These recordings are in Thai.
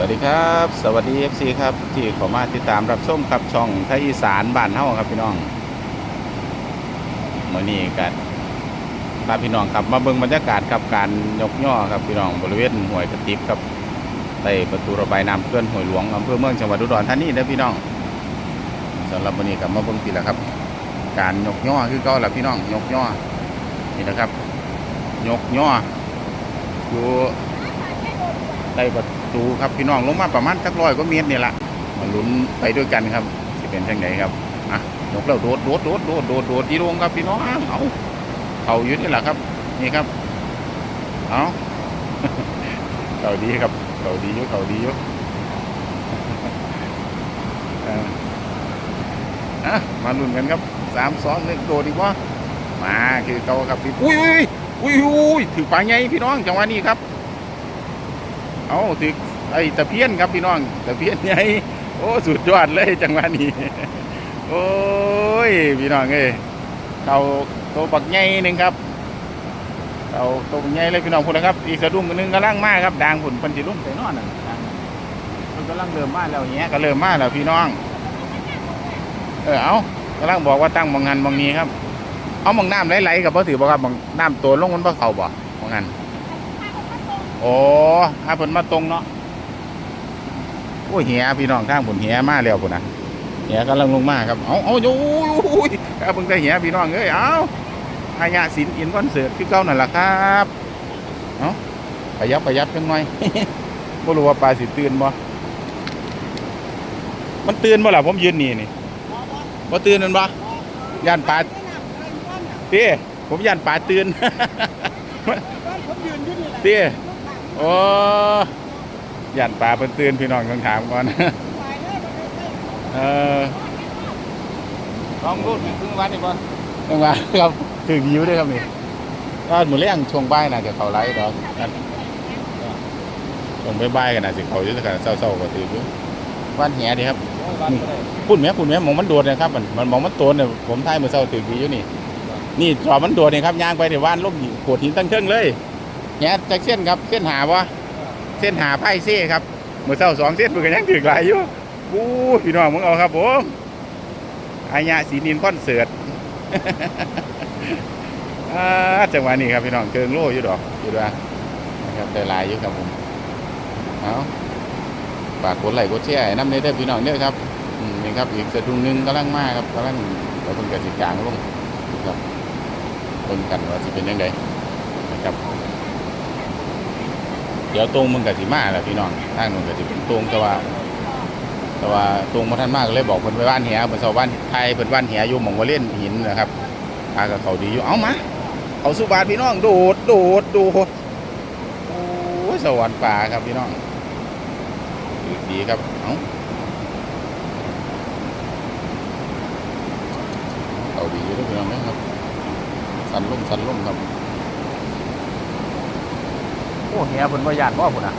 วัสดีครับ สวัสดี FC ครับ ที่ขอมาติดตามรับชมครับช่องไทยอีสานบ้านเฮาครับพี่น้องมื้อนี้กันพาพี่น้องครับมาเบิ่งบรรยากาศครับการยกย่อครับพี่น้องบริเวณห้วยกระติบครับใต้ประตูระบายน้ำเขื่อนห้วยหลวงอำเภอเมืองจังหวัดอุดรธานีเด้อพี่น้องสำหรับมื้อนี้กับมาเบิ่งทีละครับ การยกย่อคือเก่าละพี่น้องยกย่อนี่นะครับ ยกย่ออยู่ใต้ประตู ครับพี่น้องลงมาประมาณสักร้อยกว่าเมตรนี่แหละมาลุ้นไปด้วยกันครับจะเป็นจังไหนครับอะยกแล้วโดดโดดโดดโดดโดดโดดดีลงครับพี่น้องเอาเขาอยู่นี่แหละครับ นี่ครับเอาเขาดีครับเขาดีอยู่เขาดีอยู่เอออะมาลุ้นกันครับสามสองหนึ่งโดดดีกว่ามาคือเก่าครับพี่อุ้ยอุ้ยอุ้ยอุ้ยถือปลาใหญ่พี่น้องจังหวะนี้ครับ เอาถึกไอ้ตะเพียนครับพี่น้องตะเพียนใหญ่โอ้สุดยอดเลยจังหวะนี้โอ้ยพี่น้องเอ้ยเขาโตวบักใหญ่หนึ่งครับเขาโตวบักใหญ่เลยพี่น้องพุ่นนะครับ อีกสะดุ้งหนึงกำลังมาครับด่างผุนพันจิลุ่มใส่นอนน่ะด่างมันกำลังเริ่มมาแล้วเนี้ยก็เริ่มมาแล้วพี่น้อง เออเอากำลังบอกว่าตั้งมองงานมองนี้ครับ เอามองน้ำไหลๆกับพ่อถือบอกครับมองน้ำตัวลงมันพ่เขาบ่มองงาน โอ้อาเพิ่นมาตรงเนาะโอ้ยเหียพี่น้องทางผลเหียมาแล้วพุ่นนะเหียกำลังลงมาครับ เอาเอาโอ้ยเอาเพิ่งได้เหียพี่น้องเอ้ยเอาอายะศิลป์อินคอนเสิร์ตคือเก่านั่นล่ะครับเอาขยับขยับจังหน่อยบ่รู้ว่าปลาสิตื่นบ่มันตื่นบ่ล่ะผมยืนนี่นี่บ่ตื่นนั่นบ่ย่านปลาเต้ผมย่านปลาตื่นเต้ โอ้ยันปลาเพิ่นตื่นพี่น้องต้องถามก่อนเออลองรูดครึ่งวันดีก่อนครึ่งวันครับถึงยิ้วด้วยครับนี่ก็หมือเลี้ยงช่วงบ่ายน่าจะเข้าไลฟ์ดอกนั่นช่วงบ่ายๆกันน่ะสิเข้าอยู่แต่กันเศร้าๆก็ตื่นอยู่วันแหดีครับพุ่นแม่พุ่นแม่หมองมันโดดนะครับ มันมันหมองมันโตนเนี่ยผมทายมื้อเช้าตื่นอยู่นี่ นี่จอมันโดดนี่ครับย่างไปในว่านลงโขดหินตั้งเทิงเลย แหน่จากเส้นครับเส้นหาวะเส้นหาไพ่เซ่ครับเมื่อเช้าสองเส้นมันก็ยังถือหลายอยู่บู้พี่น้องมึงเอาครับผมอายะสีนินคอนเสิร์ตอ่าจังหวะนี้ครับพี่น้องเกิงโล่อยู่ดอกอยู่ด้วยนะครับได้หลายอยู่ครับผมเอาฝากกดไลค์กดแชร์ให้น้ำเนเด้อพี่น้องเด้อครับนี่ครับอีกสะดุงหนึงกำลังมาครับกำลังเราเพิ่งกระสิกลางลงครับเบิ่งกันว่าสิเป็นยังไงนะครับ เดี๋ยวตรงมึงกับสิมาแหละพี่น้องทางนู้นกับสิเป็นตรงแต่ว่า แต่ว่าตรงมาท่านมากเลยบอกเพิ่นไปบ้านเหียเพิ่นเสาบ้านไทยเพิ่นบ้านเหียอยู่หม่องว่าเล่นหินนะครับพากับเขาดีอยู่เอามาเขาสุบาทพี่น้องโดดโดดโดดโอ้ยสวรรค์ป่าครับพี่น้องดีครับเอาเขาดีอยู่เด้วยพี่น้องนะครับสันลุ่มสันลุ่มครับ โอ้เฮียเพิ่นบ่ยานบ่พุ่นน่ะ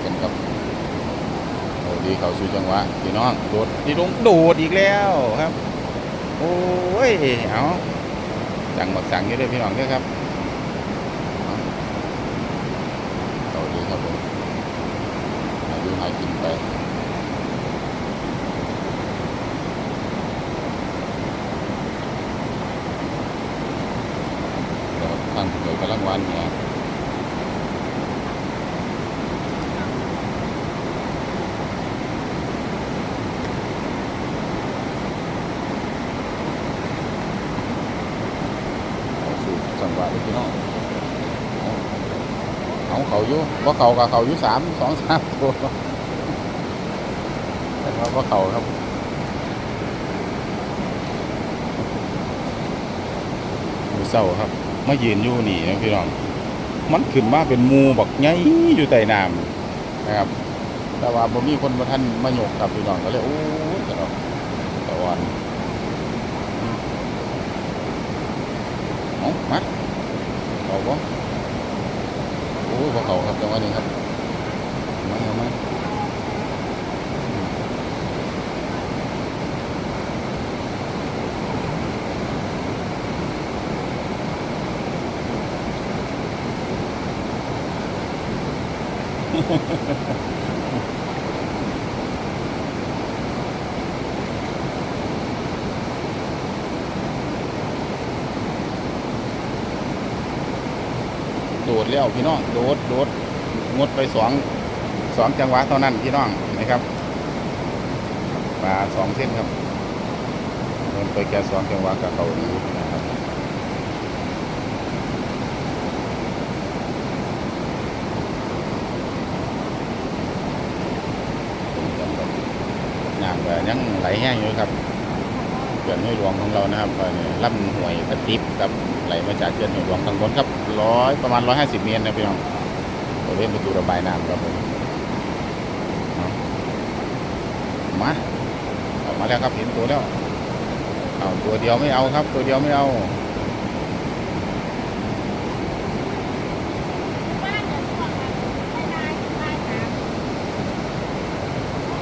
เป็นกับโอ้ดีเขาสู่จังหวะพี่น้องโดดดีลงโดดอีกแล้วครับ โอ้ย เอาสั่งบักสั่งอยู่เด้อพี่น้องเด้อครับเอาเขาดีครับผม หาดูหากินไปเดี๋ยวท่านเกิดกำลังวันเนี่ยเอาสู่จังหวะที่พี่น้อง เขาอยู่ว่าเขากับเขาอยู่สามสองสามตัวแต่ว่าว่าเขาครับมือเศร้าครับมายืนอยู่นี่นะพี่น้อง มันขึ้นมาเป็นมูบักใหญ่อยู่ใต้น้ำนะครับ แต่ว่าบ่มีคนมาท่านมาโยกกับพี่น้องก็เลยโอ้ โดดแล้วพี่น้อง โดด โดด งดไปสองสองจังหวะเท่านั้นพี่น้องนะครับมาสองเส้นครับโดนไปแก่สองจังหวะกับเขาดีนะ ยังไหลแห้งอยู่ครับเขื่อนห้วยหลวงของเรานะครับเอ่ำห่วยกระติบกับไหลมาจากเขื่อนห้วยหลวงทางบนครับร้อยประมาณร้อยห้าสิบเมตรนะพี่น้องบริเวณประตูระบายน้ำครับผมมาออกมาแล้วครับเห็นตัวแล้วเอาตัวเดียวไม่เอาครับ ตัวเดียวไม่เอา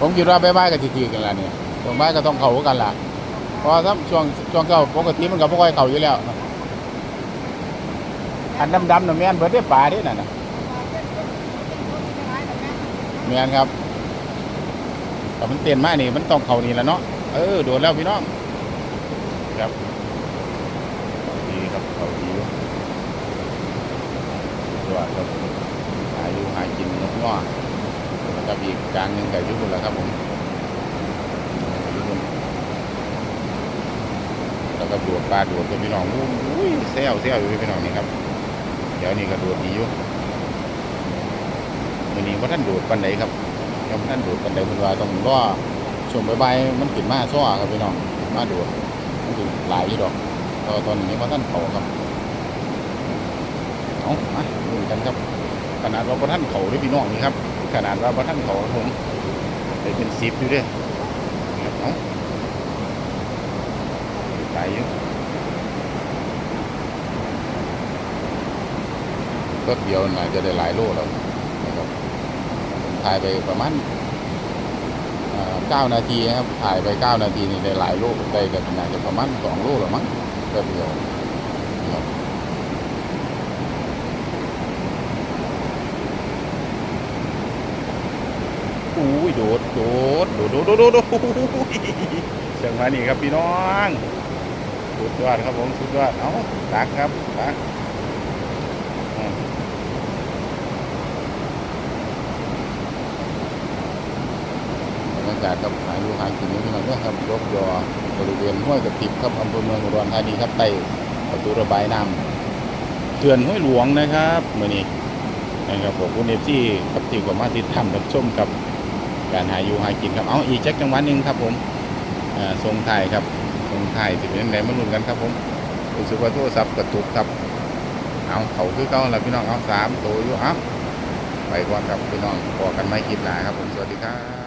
ผมคิดว่าไปบ้านกับทีกันละเนี่ยตรงบ้ก็ต้องเขากันละเพราะถ้าช่วงช่วงเก่าปกติมันก็บ่ค่อยเขาอยู่แล้วอันดำๆน่ะแม่นเบิดได้ปลาเด้นั่นน่ะแม่นครับแต่มันเตียนมากนี่มันต้องเขานี่แหละเนาะเออโดนแล้วพี่น้องครับดีครับเขาดีอยู่ตัวครับหาอยู่หากินนกง้อ แล้วก็อีกกางหนึ่งไก่ยุบุนแล้วครับผมอยู่บนแล้วก็ดวดปลาดวดตัวพี่น้องอุ้ยแซวแซวอยู่พี่น้องนี่ครับ เดี๋ยวนี้ก็โดดดีอยู่วันนี้ว่าท่านโดดปันใดครับยังท่านโดดปันใดคุณว่าต้องรอช่วงบ่ายๆมันขึ้นมาซ้อครับพี่น้องมาโดดมันถึงหลายอยู่ดอกตอนตอนนี้ว่าท่านเขาครับเอามาดูกันครับขนาดว่าพระท่านเขาด้พี่น้องนี่ครับ ขนาดว่าพระท่านเขาผมได้เป็นสิบอยู่ด้วยครับเอยู่รถเดียวน่าจะได้หลายโลแล้วนะครับผมถ่ายไปประมาณเก้านาทีครับ ถ่ายไปเก้านาทีนี่ได้หลายโลได้กันน่าจะประมาณสองโลแล้วมั้งแป๊บเดียวนะครับ อุ้ยโดดโดดโดดโดดโดดโดดเชียงมานี่ครับพี่น้องสุดยอดครับผมสุดยอดเอาตักครับตักบรรยากาศกับหาอยู่หากินอยู่ที่นั่นนะครับยกยอบริเวณห้วยกระติบครับอำเภอเมืองอุดรธานีครับใต้ประตูระบายน้ำเขื่อนห้วยหลวงนะครับเมื่อนี้นะครับผมคุณเอฟซีครับที่กว่ามาติดทำรับชมกับ การหาอยู่หากินครับ เอาอีกแจ็คจังหวัดหนึ่งครับผมอ่าทรงไทยครับทรงไทยสิเป็นไหนมาลุ้นกันครับผมรู้สึกว่าโทรศัพท์กระตุกครับ เอาเขาคือเขาแล้วพี่น้องเอาสามตัวอยู่เอาไปก่อนครับพี่น้องพอกันไม่คิดหนาครับผมสวัสดีครับ